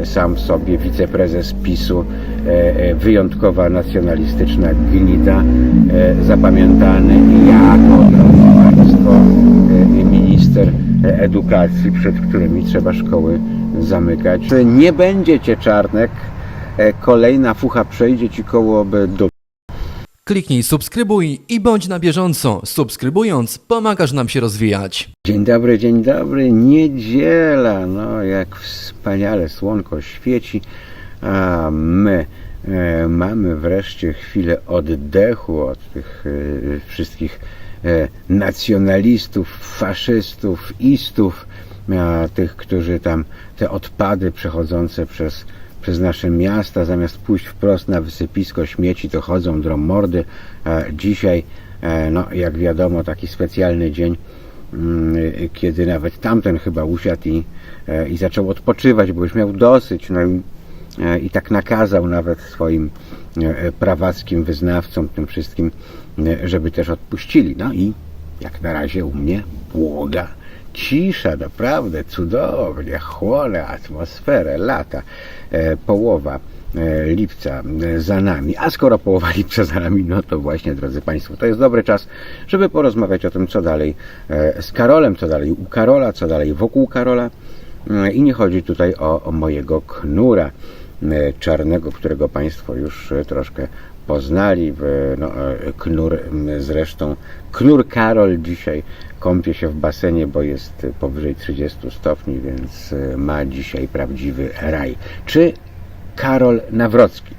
e, sam sobie wiceprezes PiSu, e, e, wyjątkowa nacjonalistyczna gnida, zapamiętany jako, drodzy Państwo, minister edukacji, przed którymi trzeba szkoły zamykać. Nie będziecie czarnek, kolejna fucha przejdzie ci koło do Kliknij subskrybuj i bądź na bieżąco. Subskrybując, pomagasz nam się rozwijać. Dzień dobry, dzień dobry. Niedziela. No, jak wspaniale słonko świeci, a my e, mamy wreszcie chwilę oddechu od tych e, wszystkich e, nacjonalistów, faszystów, istów, a, tych, którzy tam te odpady przechodzące przez przez nasze miasta, zamiast pójść wprost na wysypisko śmieci, to chodzą dromordy. E, Dzisiaj, e, no, jak wiadomo, taki specjalny dzień, mm, kiedy nawet tamten chyba usiadł i, e, i zaczął odpoczywać, bo już miał dosyć, no i, e, i tak nakazał nawet swoim prawackim wyznawcom, tym wszystkim, żeby też odpuścili. No i jak na razie u mnie błoga cisza, naprawdę cudownie, chłonę atmosferę, lata, e, połowa e, lipca e, za nami. A skoro połowa lipca za nami, no to właśnie, drodzy Państwo, to jest dobry czas, żeby porozmawiać o tym, co dalej z Karolem, co dalej u Karola, co dalej wokół Karola. I nie chodzi tutaj o, o mojego knura czarnego, którego Państwo już e, troszkę poznali. w, No, e, knur zresztą, knur Karol dzisiaj kąpie się w basenie, bo jest powyżej 30 stopni, więc e, ma dzisiaj prawdziwy raj. Czy Karol Nawrocki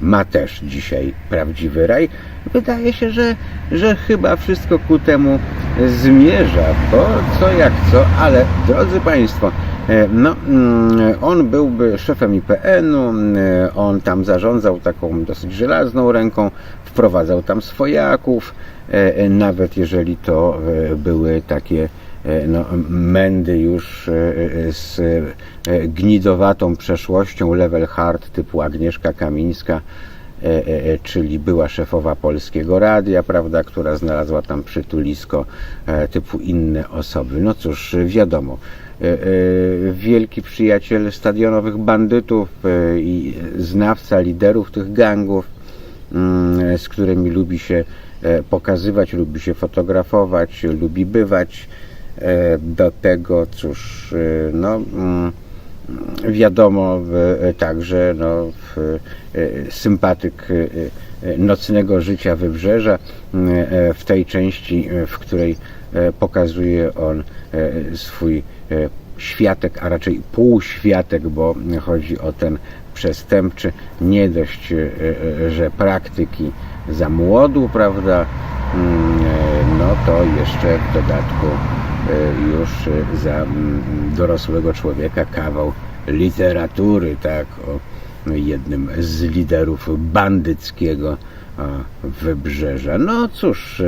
ma też dzisiaj prawdziwy raj? Wydaje się, że, że chyba wszystko ku temu zmierza, bo co jak co, ale drodzy Państwo, e, no, mm, on byłby szefem IPN-u, e, on tam zarządzał taką dosyć żelazną ręką, wprowadzał tam swojaków, e, e, nawet jeżeli to e, były takie e, no, mędy już e, e, z e, gnidowatą przeszłością, level hard typu Agnieszka Kamińska, e, e, e, czyli była szefowa Polskiego Radia, prawda, która znalazła tam przytulisko e, typu inne osoby. No cóż, wiadomo, e, e, wielki przyjaciel stadionowych bandytów e, i znawca liderów tych gangów, mm, z którymi lubi się e, pokazywać, lubi się fotografować, lubi bywać. E, Do tego, cóż, e, no, mm, wiadomo e, także no, e, sympatyk e, e, nocnego życia wybrzeża m, e, w tej części, e, w której e, pokazuje on e, swój e, światek, a raczej półświatek, bo chodzi o ten przestępczy, nie dość, e, e, że praktyki za młodu, prawda, mm, e, no to jeszcze w dodatku e, już e, za mm, dorosłego człowieka kawał literatury, tak, o jednym z liderów bandyckiego wybrzeża. No cóż, e,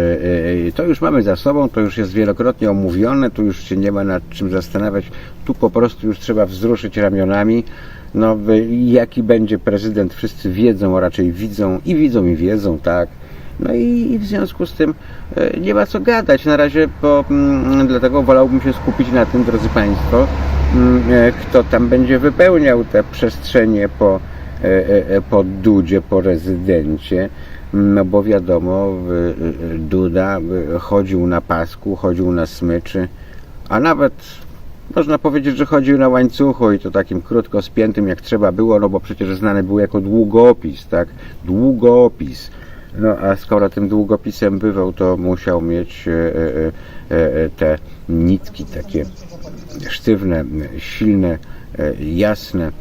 e, to już mamy za sobą, to już jest wielokrotnie omówione, tu już się nie ma nad czym zastanawiać, tu po prostu już trzeba wzruszyć ramionami. No, wy- jaki będzie prezydent, wszyscy wiedzą, a raczej widzą i widzą i wiedzą, tak. No i, w związku z tym nie ma co gadać na razie, bo mm, dlatego wolałbym się skupić na tym, drodzy Państwo, mm, kto tam będzie wypełniał te przestrzenie po, po Dudzie, po rezydencie. No bo wiadomo, e, Duda e, chodził na pasku, chodził na smyczy, a nawet można powiedzieć, że chodził na łańcuchu i to takim krótko spiętym jak trzeba było, no bo przecież znany był jako długopis, tak? Długopis. No a skoro tym długopisem bywał, to musiał mieć e, te nitki takie sztywne, silne, jasne,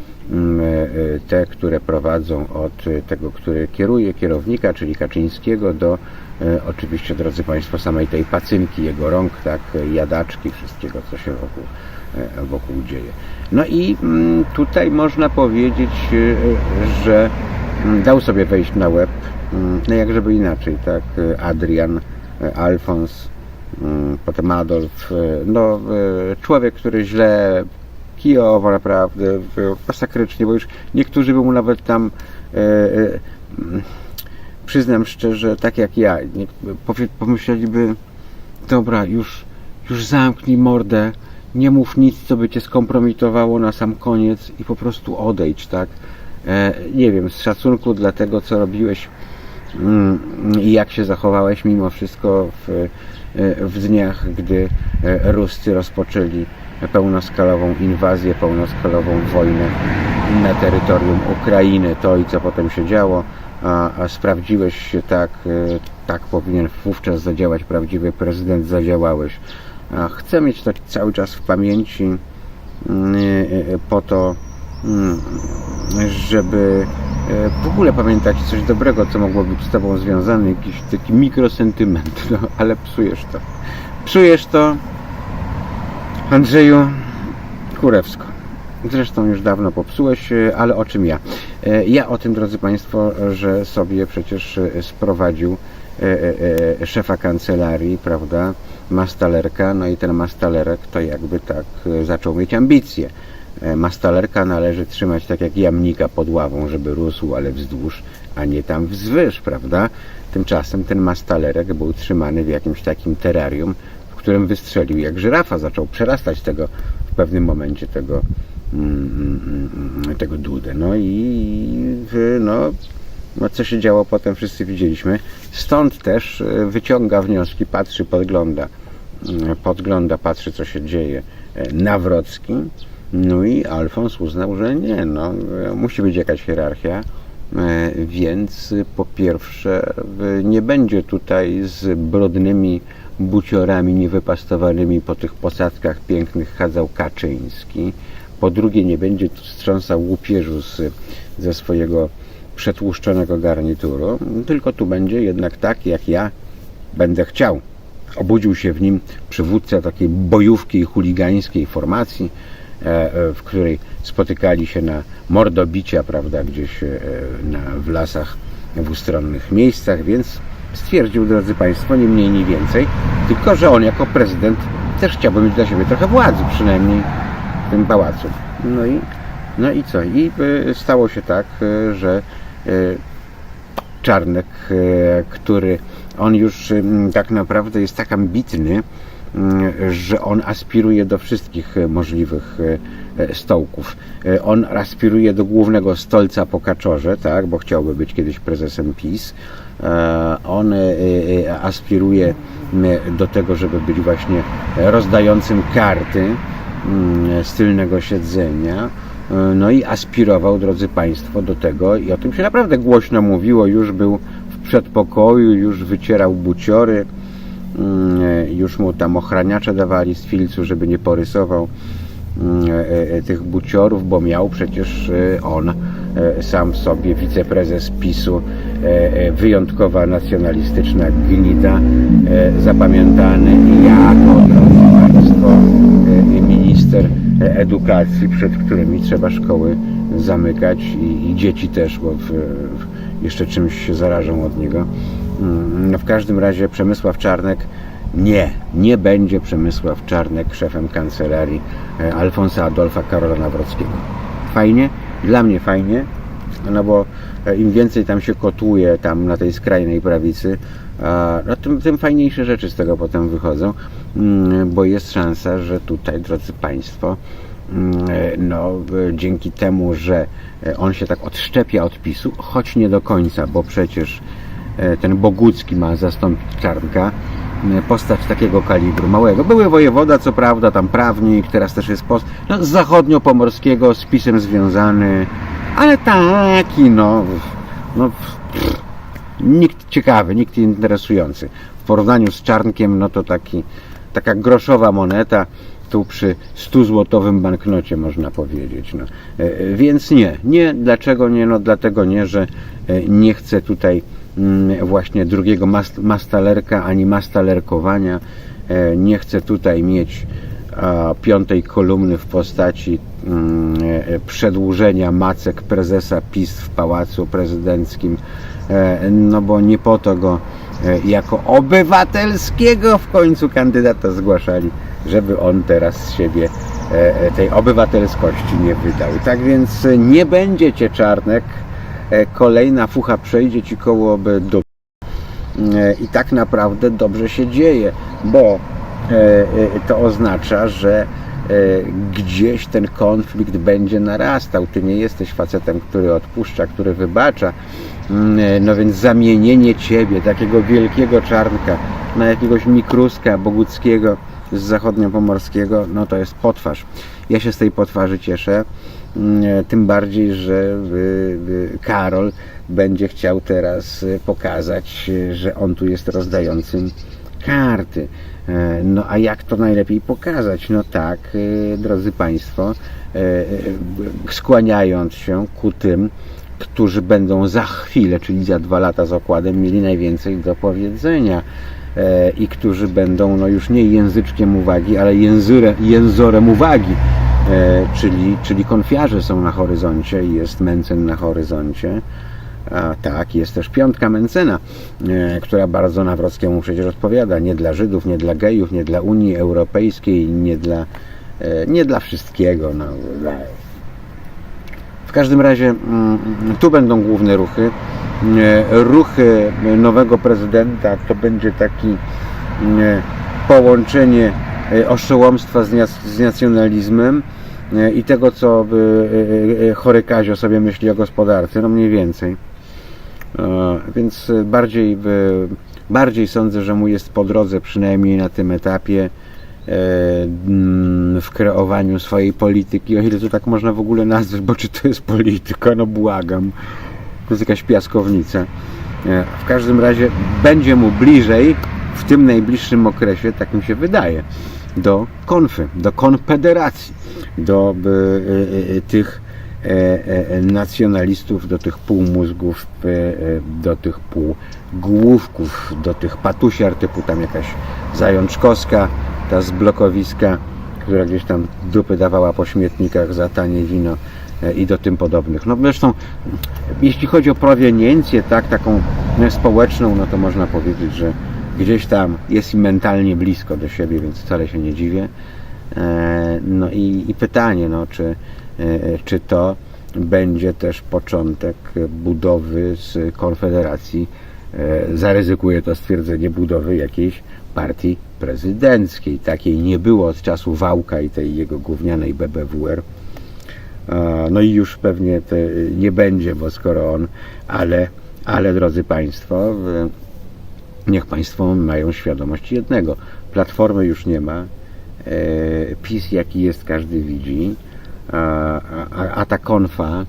te, które prowadzą od e, tego, który kieruje kierownika, czyli Kaczyńskiego, do e, oczywiście, drodzy Państwo, samej tej pacynki jego rąk, tak, jadaczki, wszystkiego, co się wokół, e, wokół dzieje. No i mm, tutaj można powiedzieć, e, że mm, dał sobie wejść na łeb, mm, no jak żeby inaczej, tak, e, Adrian, e, Alfons, mm, potem Adolf, e, no e, człowiek, który źle kijowo naprawdę, masakrycznie, bo już niektórzy by mu nawet tam e, e, mm, przyznam szczerze, tak jak ja, pomyśleliby, dobra, już, już zamknij mordę, nie mów nic, co by cię skompromitowało na sam koniec i po prostu odejdź, tak? E, nie wiem, z szacunku dla tego, co robiłeś mm, i jak się zachowałeś mimo wszystko w, e, w dniach, gdy e, Ruscy rozpoczęli pełnoskalową inwazję, pełnoskalową wojnę na terytorium Ukrainy. To i co potem się działo, a, a sprawdziłeś się tak, e, tak powinien wówczas zadziałać prawdziwy prezydent, zadziałałeś. A chcę mieć to cały czas w pamięci mm, e, e, po to, mm, żeby w ogóle pamiętać coś dobrego, co mogło być z Tobą związane, jakiś taki mikrosentyment, no, ale psujesz to. Psujesz to, Andrzeju Kurewsko. Zresztą już dawno popsułeś, e, ale o czym ja? E, Ja o tym, drodzy Państwo, że sobie przecież e, sprowadził szefa kancelarii, prawda, Mastalerka, no i ten Mastalerek to jakby tak zaczął mieć ambicje. Mastalerka należy trzymać tak jak jamnika pod ławą, żeby rósł, ale wzdłuż, a nie tam wzwyż, prawda? Tymczasem ten Mastalerek był trzymany w jakimś takim terrarium, którym wystrzelił jak żyrafa, zaczął przerastać tego w pewnym momencie tego mm, mm, mm, tego dudę. No i no, no co się działo potem wszyscy widzieliśmy. Stąd też e, wyciąga wnioski, patrzy, podgląda, podgląda, patrzy co się dzieje e, Nawrocki. No i Alfons uznał, że nie, no, e, musi być jakaś hierarchia, więc po pierwsze nie będzie tutaj z brodnymi buciorami niewypastowanymi po tych posadzkach pięknych chadzał Kaczyński. Po drugie nie będzie strząsał łupieżu z, ze swojego przetłuszczonego garnituru, tylko tu będzie jednak tak, jak ja będę chciał. Obudził się w nim przywódca takiej bojówki chuligańskiej formacji, e, e, w której spotykali się na mordobicia, prawda, gdzieś e, na, w lasach, w ustronnych miejscach, więc stwierdził, drodzy Państwo, nie mniej, nie więcej, tylko że on jako prezydent też chciałby mieć dla siebie trochę władzy, przynajmniej w tym pałacu. No i, no i co? I e, stało się tak, e, że e, Czarnek, który on już tak naprawdę jest tak ambitny, że on aspiruje do wszystkich możliwych stołków. On aspiruje do głównego stolca po kaczorze, tak, bo chciałby być kiedyś prezesem PiS. E, On e, e, aspiruje do tego, żeby być właśnie rozdającym karty z tylnego siedzenia. No i aspirował, drodzy Państwo, do tego i o tym się naprawdę głośno mówiło. Już był w przedpokoju, już wycierał buciory, już mu tam ochraniacze dawali z filcu, żeby nie porysował tych buciorów, bo miał przecież on sam w sobie wiceprezes PiSu, wyjątkowa nacjonalistyczna gnida, e, zapamiętany jako, Państwo, e, minister edukacji, przed którymi trzeba szkoły zamykać i, i dzieci też, bo w, jeszcze czymś się zarażą od niego. Mm, No w każdym razie Przemysław Czarnek nie, nie będzie Przemysław Czarnek szefem kancelarii e, Alfonsa Adolfa Karola Nawrockiego. Fajnie? Dla mnie fajnie, no bo e, im więcej tam się kotuje tam na tej skrajnej prawicy, no tym, tym fajniejsze rzeczy z tego potem wychodzą, mm, bo jest szansa, że tutaj, drodzy Państwo, mm, e, no, e, dzięki temu, że on się tak odszczepia od PiSu, choć nie do końca, bo przecież ten Bogucki ma zastąpić Czarnka, m, postać takiego kalibru, małego. Były wojewoda, co prawda, tam prawnik, teraz też jest post, no, zachodniopomorskiego, z PiSem związany, ale taki, no, no, pff, nikt ciekawy, nikt interesujący. W porównaniu z Czarnkiem, no to taki, taka groszowa moneta, tu przy 100-złotowym banknocie można powiedzieć. No. E, e, Więc nie, nie, dlaczego nie? No dlatego nie, że e, nie chcę tutaj mm, właśnie drugiego mas- mastalerka ani mastalerkowania. Nie chcę tutaj mieć piątej kolumny w postaci przedłużenia macek prezesa PiS w Pałacu Prezydenckim, e, no bo nie po to go e, jako obywatelskiego w końcu kandydata zgłaszali, żeby on teraz z siebie e, e, tej obywatelskości nie wydał. Tak więc e, nie będzie cię czarnek, e, kolejna fucha przejdzie ci koło do E, i tak naprawdę dobrze się dzieje, bo e, e, to oznacza, że gdzieś ten konflikt będzie narastał. Ty nie jesteś facetem, który odpuszcza, który wybacza. Mm, e, No więc zamienienie ciebie, takiego wielkiego czarnka, na jakiegoś mikruska boguckiego z zachodniopomorskiego, no to jest potwarz. Ja się z tej potwarzy cieszę. Mm, e, Tym bardziej, że y, y, Karol będzie chciał teraz y, pokazać, że on tu jest rozdającym karty. E, No a jak to najlepiej pokazać? No tak, e, drodzy Państwo, e, skłaniając się ku tym, którzy będą za chwilę, czyli za dwa lata z okładem, mieli najwięcej do powiedzenia i którzy będą no już nie języczkiem uwagi, ale języrem, jęzorem uwagi, czyli, czyli konfiarze są na horyzoncie i jest Mencen na horyzoncie. A tak, jest też piątka Mencena, e, która bardzo Nawrockiemu przecież odpowiada. Nie dla Żydów, nie dla gejów, nie dla Unii Europejskiej, nie dla, e, nie dla wszystkiego. No. W każdym razie mm, tu będą główne ruchy. E, Ruchy nowego prezydenta to będzie taki połączenie oszołomstwa z, nac- z nacjonalizmem i tego, co chory Kazio sobie myśli o gospodarce, no mniej więcej. E, Więc e, bardziej, bardziej sądzę, że mu jest po drodze, przynajmniej na tym etapie, e, mm, w kreowaniu swojej polityki, o ile to tak można w ogóle nazwać, bo czy to jest polityka, no błagam, to jest jakaś piaskownica. W każdym razie będzie mu bliżej w tym najbliższym okresie, tak mi się wydaje, do konfy, do konfederacji, do tych nacjonalistów, do tych półmózgów, e, e, do tych półgłówków, do tych patusiar typu tam jakaś Zajączkowska, ta z blokowiska, która gdzieś tam dupy dawała po śmietnikach za tanie wino e, i do tym podobnych. No zresztą, jeśli chodzi o proweniencję, tak, taką e, społeczną, no to można powiedzieć, że gdzieś tam jest i mentalnie blisko do siebie, więc wcale się nie dziwię. E, No i, i pytanie, no, czy, e, czy to będzie też początek budowy z Konfederacji, e, zaryzykuję to stwierdzenie, budowy jakiejś partii prezydenckiej. Takiej nie było od czasu Wałka i tej jego gównianej BBWR. E, No i już pewnie nie będzie, bo skoro on, ale, ale drodzy Państwo, niech Państwo mają świadomość jednego. Platformy już nie ma. E, PiS jaki jest, każdy widzi. A, a, a ta konfa,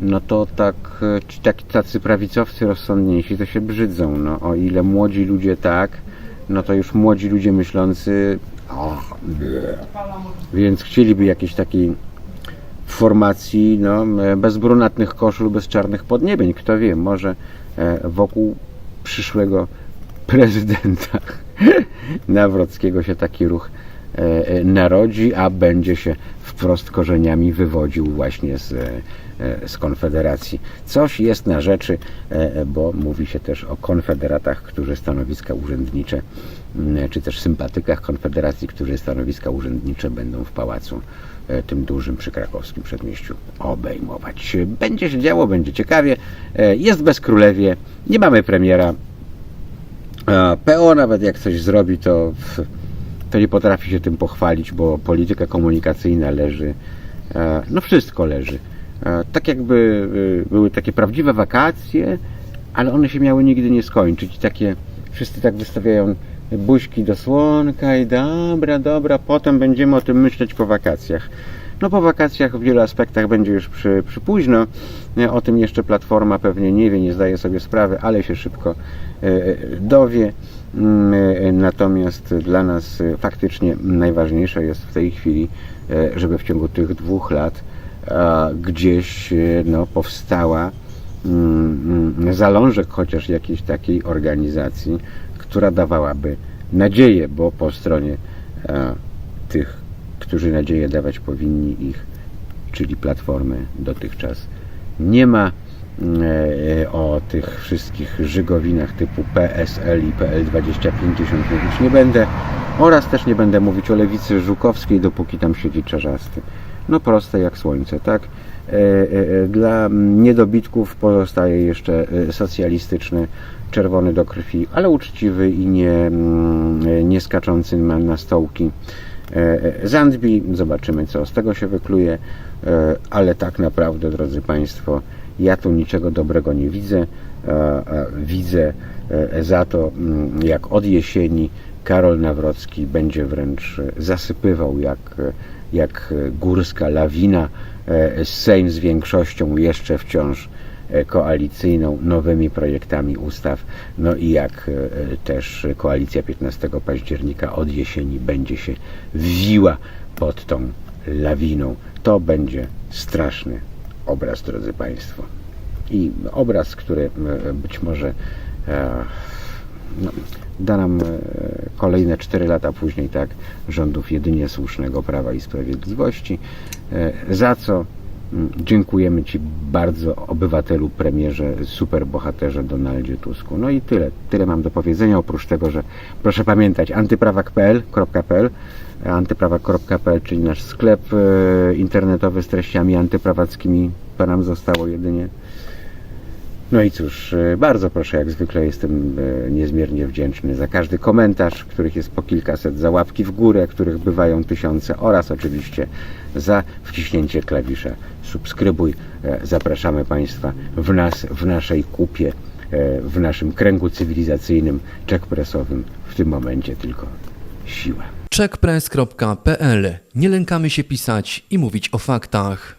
no to tak, e, ci tak, tacy prawicowcy rozsądniejsi to się brzydzą. No, o ile młodzi ludzie tak, no to już młodzi ludzie myślący, och, więc chcieliby jakiejś takiej formacji no, e, bez brunatnych koszul, bez czarnych podniebień. Kto wie, może e, wokół przyszłego prezydenta Nawrockiego się taki ruch e, e, narodzi, a będzie się wprost korzeniami wywodził właśnie z, e, e, z Konfederacji. Coś jest na rzeczy, e, e, bo mówi się też o konfederatach, którzy stanowiska urzędnicze, czy też sympatykach Konfederacji, którzy stanowiska urzędnicze będą w pałacu e, tym dużym przy krakowskim przedmieściu obejmować. Będzie się działo, będzie ciekawie. E, Jest bez królewie, nie mamy premiera, PO nawet jak coś zrobi, to, to nie potrafi się tym pochwalić, bo polityka komunikacyjna leży. e, No wszystko leży. E, Tak jakby y, były takie prawdziwe wakacje, ale one się miały nigdy nie skończyć. Takie wszyscy tak wystawiają buźki do słonka i dobra, dobra, potem będziemy o tym myśleć po wakacjach. No po wakacjach w wielu aspektach będzie już przy, przy późno. E, O tym jeszcze Platforma pewnie nie wie, nie zdaje sobie sprawy, ale się szybko e, dowie. Mm, e, Natomiast dla nas faktycznie najważniejsze jest w tej chwili, żeby w ciągu tych dwóch lat gdzieś no, powstała mm, mm, zalążek chociaż jakiejś takiej organizacji, która dawałaby nadzieję, bo po stronie tych, którzy nadzieję dawać powinni ich, czyli Platformy dotychczas nie ma. E, O tych wszystkich żygowinach typu PSL i PL25 mówić nie będę. Oraz też nie będę mówić o lewicy żukowskiej, dopóki tam siedzi czarzasty. No proste jak słońce, tak? E, e, Dla niedobitków pozostaje jeszcze socjalistyczny, czerwony do krwi, ale uczciwy i nie, mm, nie skaczący na, stołki Zandbi. Zobaczymy, co z tego się wykluje, e, ale tak naprawdę, drodzy Państwo, ja tu niczego dobrego nie widzę. E, e, Widzę e, za to, mm, jak od jesieni Karol Nawrocki będzie wręcz e, zasypywał jak, e, jak e, górska lawina e, Sejm z większością jeszcze wciąż e, koalicyjną nowymi projektami ustaw. No i jak e, też koalicja 15 października od jesieni będzie się wiła pod tą lawiną. To będzie straszny obraz, drodzy Państwo. I obraz, który e, być może e, no, da nam e, kolejne 4 lata później, tak, rządów jedynie słusznego Prawa i Sprawiedliwości, e, za co dziękujemy Ci bardzo, obywatelu, premierze, superbohaterze Donaldzie Tusku. No i tyle. Tyle mam do powiedzenia, oprócz tego, że proszę pamiętać, antyprawak.pl, antyprawak.pl, czyli nasz sklep e, internetowy z treściami antyprawackimi, to nam zostało jedynie. No i cóż, e, bardzo proszę, jak zwykle jestem e, niezmiernie wdzięczny za każdy komentarz, których jest po kilkaset, za łapki w górę, których bywają tysiące oraz oczywiście za wciśnięcie klawisza subskrybuj. E, Zapraszamy Państwa w nas, w naszej kupie, w naszym kręgu cywilizacyjnym, czekpresowym, w tym momencie tylko siła. checkpress.pl. Nie lękamy się pisać i mówić o faktach.